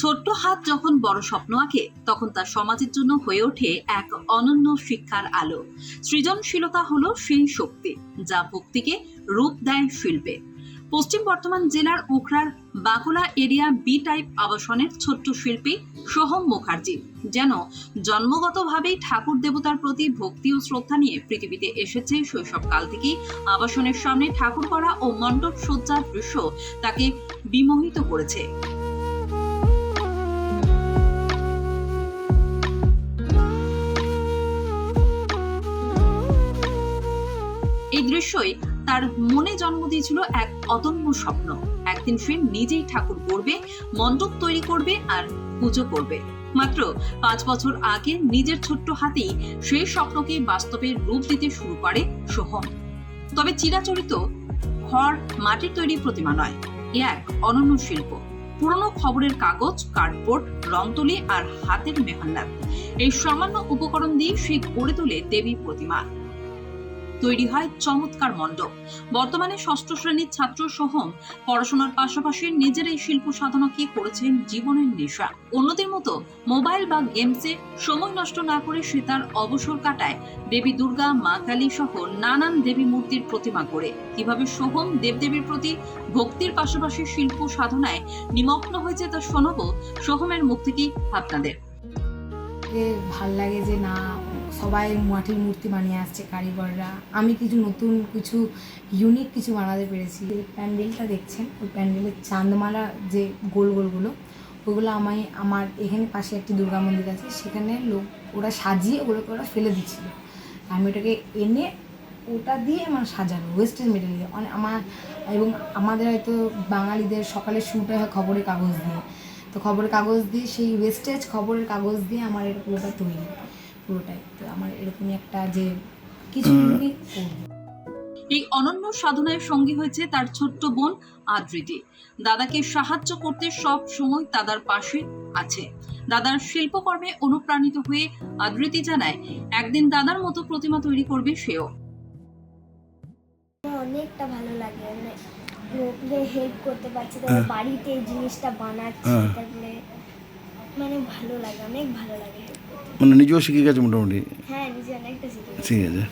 ছোট্ট হাত যখন বড় স্বপ্ন আঁকে, তখন তা সমাজের জন্য হয়ে ওঠে এক অনন্য শিক্ষার আলো। সৃজনশীলতা হলো সেই শক্তি, যা ভক্তিকে রূপ দেয় শিল্পে। পশ্চিম বর্ধমান জেলার উখড়ার বাকুলা এরিয়া বি টাইপ আবাসনের ছোট্ট শিল্পী সোহম মুখার্জি, যেন জন্মগতভাবেই ঠাকুর দেবতার প্রতি ভক্তি ও শ্রদ্ধা নিয়ে পৃথিবীতে এসেছে শৈশবকাল থেকেই। আবাসনের সামনে ঠাকুর করা ও মণ্ডপ সজ্জার দৃশ্য তাকে বিমোহিত করেছে। দৃশ্যই তার মনে জন্ম দিয়েছিল এক অদম্য স্বপ্ন। একদিন সে নিজেই ঠাকুর করবে, মণ্ডপ তৈরি করবে আর পুজো করবে। মাত্র পাঁচ বছর আগে নিজের ছোট্ট হাতেই সেই স্বপ্নকে বাস্তবে রূপ দিতে শুরু করে সোহম। তবে চিরাচরিত খড় মাটির তৈরি প্রতিমা নয়, এ এক অনন্য শিল্প। পুরনো খবরের কাগজ, কার্ডবোর্ড, রংতুলি আর হাতের মেহান্নাত। এই সামান্য উপকরণ দিয়ে সে গড়ে তোলে দেবী প্রতিমা। তৈরি হয় চমৎকার মণ্ডপ। বর্তমানে ষষ্ঠ শ্রেণির ছাত্র সোহম পড়াশোনার পাশাপাশি নিজের এই শিল্প সাধনাকে করেছেন জীবনের নেশা। অন্যদের মতো মোবাইল বা গেমসে সময় নষ্ট না করে সে তার অবসর কাটায় দেবী দুর্গা, মা কালী সহ নানান দেবী মূর্তির প্রতিমা করে। কীভাবে সোহম দেবদেবীর প্রতি ভক্তির পাশাপাশি শিল্প সাধনায় নিমগ্ন হয়েছে তা শোনাবো সোহমের মুখ থেকেই আপনাদের। ভালো লাগে যে না সবাই মাটির মূর্তি বানিয়ে আসছে, কারিগররা। আমি কিছু নতুন, কিছু ইউনিক কিছু বানাতে পেরেছি। এই প্যান্ডেলটা দেখছেন, ওই প্যান্ডেলের চাঁদমালা যে গোল গোলগুলো ওগুলো আমায়, আমার এখানে পাশে একটি দুর্গা মন্দির আছে, সেখানে লোক, ওরা সাজিয়ে ওগুলোকে ওরা ফেলে দিচ্ছিল। আমি ওটাকে এনে ওটা দিয়ে আমার সাজানো ওয়েস্টেজ মেটেরিয়াল অনেক আমার, এবং আমাদের হয়তো বাঙালিদের সকালে শুরুটা হয় খবরের কাগজ দিয়ে। তো খবরের কাগজ দিয়ে, সেই ওয়েস্টেজ খবরের কাগজ দিয়ে আমার এটা পুরোটা তৈরি। পুরোটাই। তো আমার এরকমই একটা যে কিছু করব। এই অনন্য সাধনায় সঙ্গী হয়েছে তার ছোট্ট বোন আদৃতি দাদাকে সাহায্য করতে সব সময় দাদার পাশে আছে। দাদার শিল্পকর্মে অনুপ্রাণিত হয়ে আদৃতি জানায় একদিন দাদার মতো প্রতিমা তৈরি করবে সেও। অনেকটা ভালো লাগে মানে লোকদের হেল্প করতে পারছি তারপরে বাড়িতে এই জিনিসটা বানাচ্ছি হ্যাঁ। তারপরে মানে ভালো লাগে অনেক ভালো লাগে। মানে নিজেও শিখে গেছে মোটামুটি। হ্যাঁ ঠিক আছে।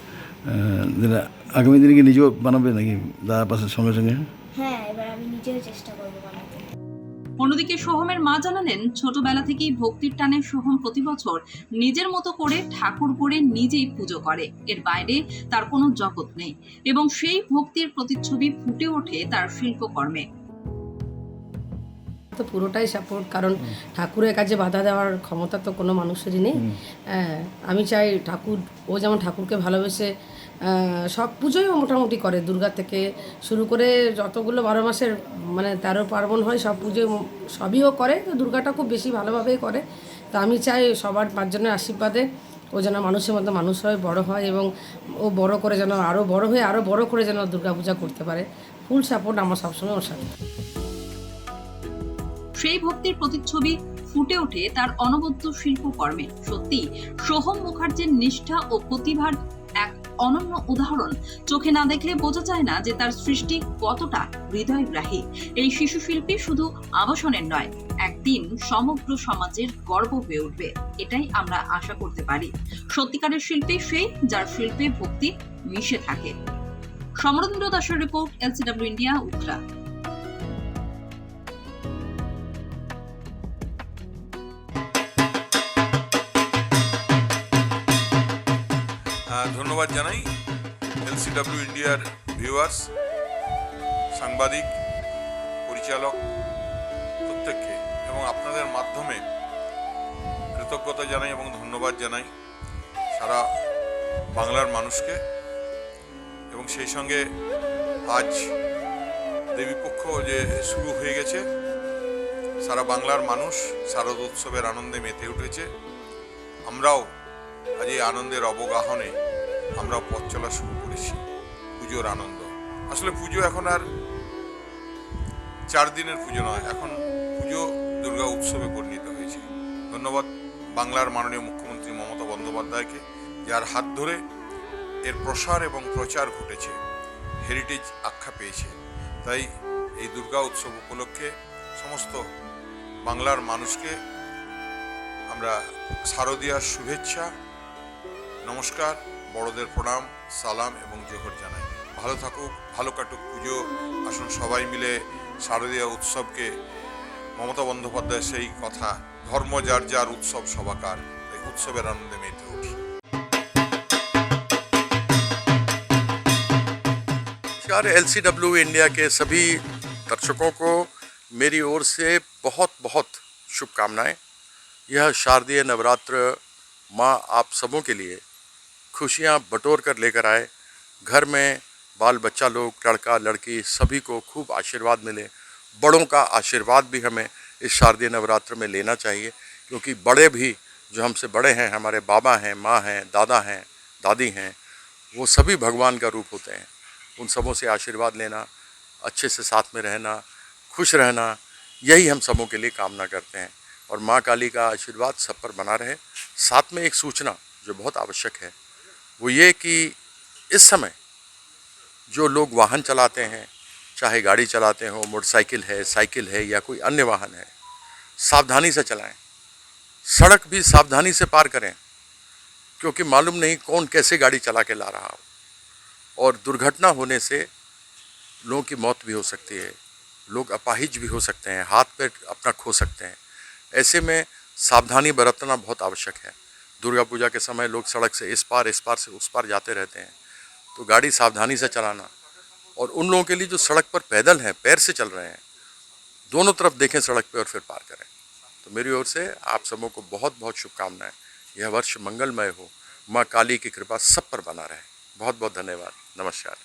আগামী দিনে কি নিজেও বানাবে নাকি দাদার পাশে সঙ্গে সঙ্গে? হ্যাঁ এবার আমি নিজেও চেষ্টা করব বানাতে। অন্যদিকে সোহমের মা জানালেন ছোটবেলা থেকেই ভক্তির টানে সোহম প্রতি বছর নিজের মতো করে ঠাকুর করে নিজেই পুজো করে। এর বাইরে তার কোনো জগৎ নেই এবং সেই ভক্তির প্রতিচ্ছবি ফুটে ওঠে তার শিল্পকর্মে। তো পুরোটাই সাপোর্ট কারণ ঠাকুরের কাছে বাধা দেওয়ার ক্ষমতা তো কোনো মানুষেরই নেই। হ্যাঁ, আমি চাই ঠাকুর ও যেমন ঠাকুরকে ভালোবেসে সব পুজোই মোটামুটি করে। দুর্গা থেকে শুরু করে যতগুলো বারো মাসের মানে তেরো পার্বণ হয় সব পুজো সবই ও করে। তো দুর্গাটা খুব বেশি ভালোভাবেই করে। তো আমি চাই সবার পাঁচজনের আশীর্বাদে ও যেন মানুষের মতো মানুষ হয় বড় হয় এবং ও বড় করে যেন আরও বড় হয়ে আরও বড় করে যেন দুর্গাপূজা করতে পারে। ফুল সাপোর্ট আমার সবসময় ওর সাথে। সেই ভক্তির প্রতিচ্ছবি ফুটে ওঠে তার অনবদ্য শিল্পকর্মে। সত্যি সোহম মুখার্জির নিষ্ঠা ও প্রতিভার এক অনন্য উদাহরণ। চোখে না দেখলে বোঝা যায় না যে তার সৃষ্টি কতটা হৃদয়গ্রাহী। এই শিশু শিল্পী শুধু আবাসনের নয়, একদিন সমগ্র সমাজের গর্ব হয়ে উঠবে, এটাই আমরা আশা করতে পারি। সত্যিকারের শিল্পী সেই যার শিল্পে ভক্তি মিশে থাকে। সমরেন্দ্র দাসের রিপোর্ট, এলসিডব্লিউ ইন্ডিয়া, উত্তরা। ধন্যবাদ জানাই এলসিডব্লিউ ইন্ডিয়ার ভিউয়ার্স সাংবাদিক, পরিচালক প্রত্যেককে এবং আপনাদের মাধ্যমে কৃতজ্ঞতা জানাই এবং ধন্যবাদ জানাই সারা বাংলার মানুষকে। এবং সেই সঙ্গে আজ দেবীপক্ষ যে শুরু হয়ে গেছে, সারা বাংলার মানুষ শারদ উৎসবের আনন্দে মেতে উঠেছে। আমরাও আজ এই আনন্দের অবগাহনে আমরা পথ চলা শুরু করেছি। পুজোর আনন্দ। আসলে পুজো এখন আর চার দিনের পুজো নয়, এখন পুজো দুর্গা উৎসবে পরিণত হয়েছে। ধন্যবাদ বাংলার মাননীয় মুখ্যমন্ত্রী মমতা বন্দ্যোপাধ্যায়কে, যার হাত ধরে এর প্রসার এবং প্রচার ঘটেছে হেরিটেজ আখ্যা পেয়েছে। তাই এই দুর্গা উৎসব উপলক্ষে সমস্ত বাংলার মানুষকে আমরা শারদীয়ার শুভেচ্ছা নমস্কার বড়দের প্রণাম সালাম এবং জোহর জানাই ভালো থাকুক ভালো কাটুক পুজো আসুন সবাই মিলে শারদীয় উৎসবকে মমতা বন্দ্যোপাধ্যায়ের সেই কথা ধর্ম যার যার উৎসব সবাকার এই উৎসবের আনন্দে মেতে উঠি नमस्कार एल इंडिया के सभी दर्शकों को मेरी ओर से बहुत बहुत शुभकामनाएं यह शारदीय नवरात्र माँ आप सबों के लिए खुशियाँ बटोर कर लेकर आए। घर में बाल बच्चा लोग, लड़का, लड़की सभी को खूब आशीर्वाद मिले। बड़ों का आशीर्वाद भी हमें इस शारदीय नवरात्र में लेना चाहिए, क्योंकि बड़े भी जो हमसे बड़े हैं, हमारे बाबा हैं, माँ हैं, दादा हैं, दादी हैं, वो सभी भगवान का रूप होते हैं। उन सबों से आशीर्वाद लेना, अच्छे से साथ में रहना, खुश रहना, यही हम सबों के लिए कामना करते हैं। और माँ काली का आशीर्वाद सब पर बना रहे। साथ में एक सूचना जो बहुत आवश्यक है। वो ये कि इस समय जो लोग वाहन चलाते हैं, चाहे गाड़ी चलाते हो, मोटरसाइकिल है, साइकिल है या कोई अन्य वाहन है, सावधानी से चलाएँ। सड़क भी सावधानी से पार करें, क्योंकि मालूम नहीं कौन कैसे गाड़ी चला के ला रहा हो। और दुर्घटना होने से लोगों की मौत भी हो सकती है, लोग अपाहिज भी हो सकते हैं, हाथ पैर अपना खो सकते हैं। ऐसे में सावधानी बरतना बहुत आवश्यक है। दुर्गा पूजा के समय लोग सड़क से इस पार इस पार से उस पार जाते रहते हैं। तो गाड़ी सावधानी से चलाना और उन लोगों के लिए जो सड़क पर पैदल हैं, पैर से चल रहे हैं, दोनों तरफ़ देखें सड़क पर और फिर पार करें। तो मेरी ओर से आप सबों को बहुत बहुत शुभकामनाएँ। यह वर्ष मंगलमय हो। माँ काली की कृपा सब पर बना रहे। बहुत बहुत धन्यवाद। नमस्कार।